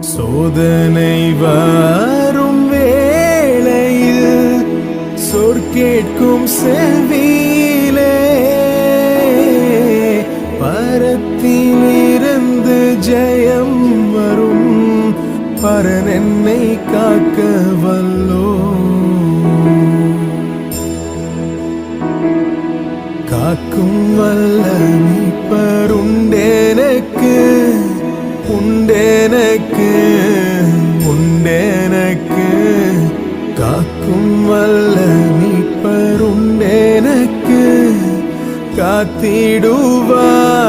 சோதனை வரும் வேளையில் சொற்கேட்கும் செவியிலே பரத்திலிருந்து ஜெயம் வரும். பரன் என்னை காக்க வல்லோ. காக்கும் வல்ல உண்டேனக்கு உண்டேனக்கு காக்கும் வல்ல நீப்பருண்டேனக்கு காத்திடுவார்.